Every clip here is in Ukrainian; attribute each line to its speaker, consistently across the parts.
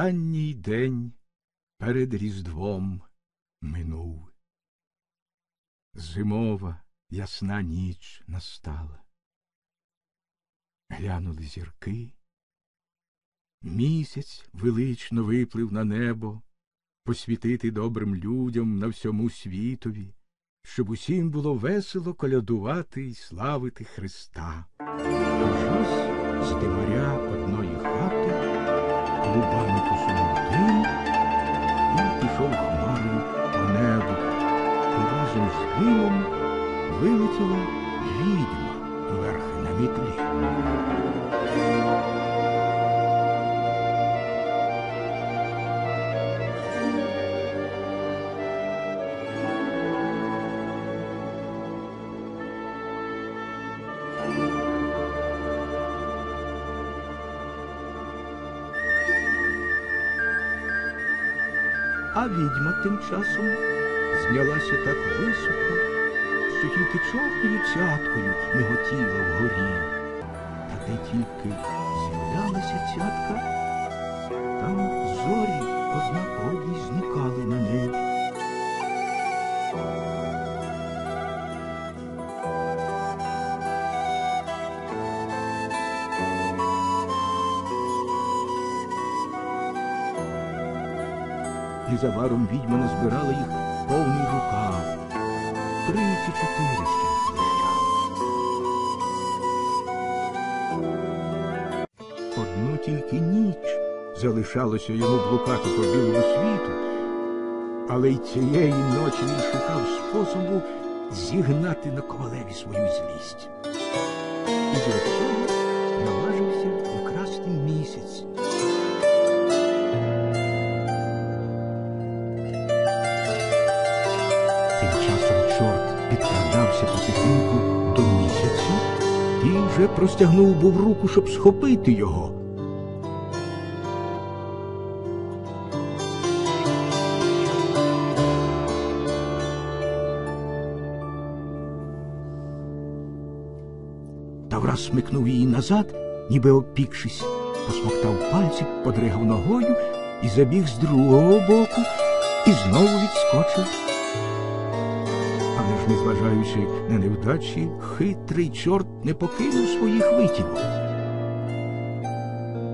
Speaker 1: Останній день перед Різдвом минув. Зимова ясна ніч настала. Глянули зірки. Місяць велично виплив на небо, посвітити добрим людям на всьому світові, щоб усім було весело колядувати й славити Христа. А відьма тим часом знялася так високо, що тільки чорною цяткою миготіла вгорі. Та де тільки з'являлася цятка, там зорі одна зникали на небі. Незабаром відьма назбирала їх повний рукав. Три чи чотири ще. Одну тільки ніч залишалося йому блукати по білому світу, але й цієї ночі він шукав способу зігнати на ковалеві свою злість. І для цього наважився підкрадався потихеньку до місяця і вже простягнув був руку, щоб схопити його. Та смикнув її назад, ніби опікшись, посмоктав пальці, подригав ногою і забіг з другого боку і знову відскочив. Незважаючи на невдачі, хитрий чорт не покинув своїх витівок.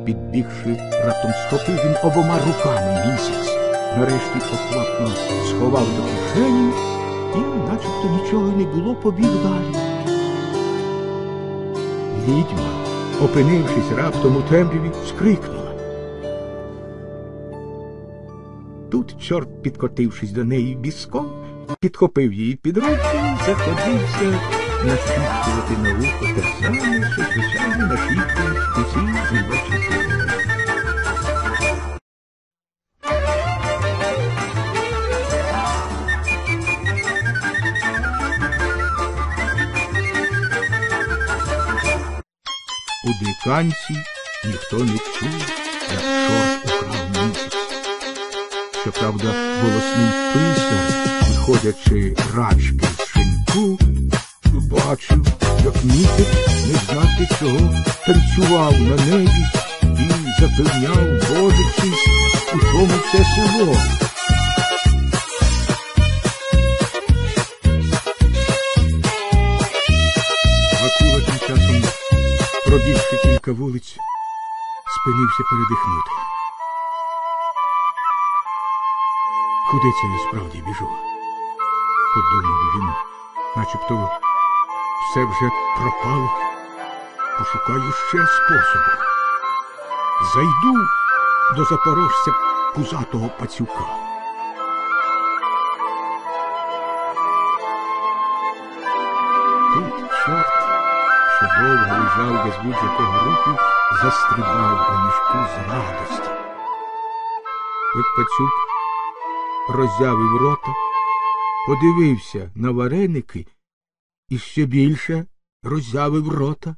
Speaker 1: Підбігши, раптом схопив він обома руками місяць, нарешті поквапно сховав до кишені і, начебто нічого не було, побіг далі. Відьма, опинившись раптом у темряві, скрикнула. Тут чорт, підкотившись до неї біском, підхопив її під руку заходився нашіптувати на вухо те саме, що звичайно нашіптують усі жіночі пісні. У диканці ніхто не чув, як чорт украв місяць. Щоправда, голосний писар, виходячи рачки з шинку, бачив, як місяць не знати чого танцював на небі і запевняв, божичись, у чому це село. Акула тим часом, пробігши кілька вулиць, спинився передихнути. Куди це я справді біжу? Подумав він, начебто все вже пропало. пошукаю ще способу. Зайду до запорожця пузатого пацюка. Тут чорт, що довго лежав без будь-якого руху, застрибав у мішку з радості. Пацюк роззявив рота, подивився на вареники і ще більше роззявив рота.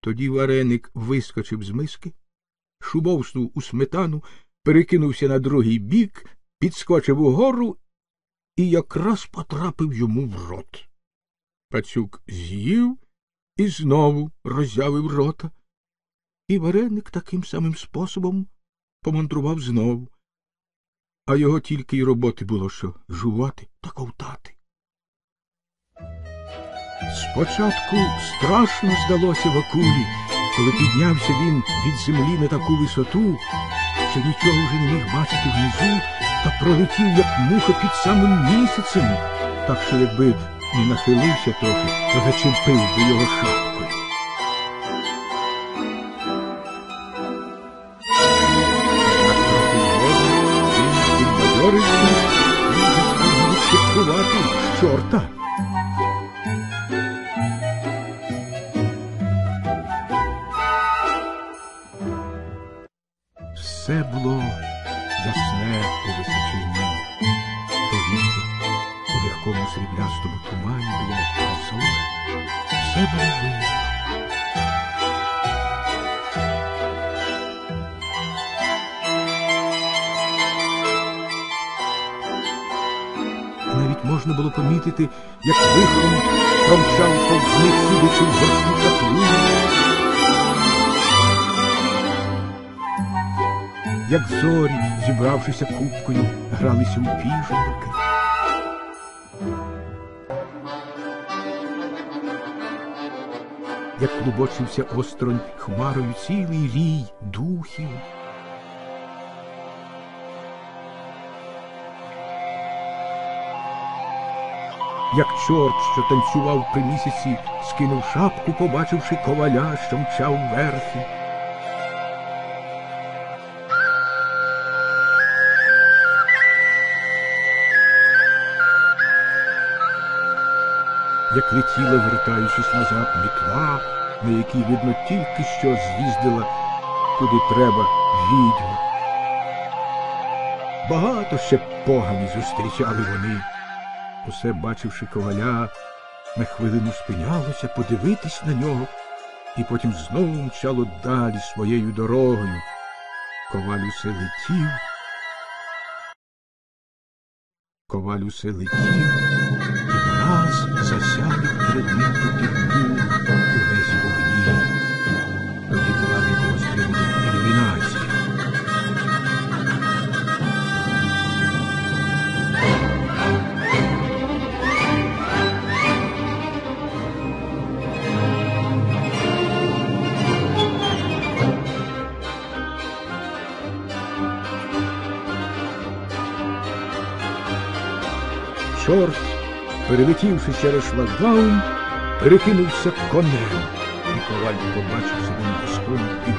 Speaker 1: Тоді вареник вискочив з миски, шубовснув у сметану, перекинувся на другий бік, підскочив угору і якраз потрапив йому в рот. Пацюк з'їв і знову роззявив рота. І вареник таким самим способом помандрував знову. А його тільки й роботи було, що жувати та ковтати. Спочатку страшно здалося Вакулі, коли піднявся він від землі на таку висоту, що нічого вже не міг бачити внизу, та пролетів, як муха під самим місяцем, так що якби не нахилився трохи, то зачепив би його шапкою. відчіпкувати Можна було помітити, як вихром промчав повз них сидячи в горській каплі. як зорі, зібравшися купкою, гралися у піжанки. Як клубочився осторонь хмарою цілий рій духів. Як чорт, що танцював при місяці, скинув шапку, побачивши коваля, що мчав верхи. як летіла, вертаючись назад, мітла, на якій, видно, тільки що з'їздила, куди треба, відьма. Багато ще погані зустрічали вони. Усе бачивши коваля, на хвилину спинялося подивитись на нього, і потім знову мчало далі своєю дорогою. Коваль усе летів. Коваль усе летів Чорт, перелетівши через шлагбаум, перекинувся конем, і коваль побачив себе на піском і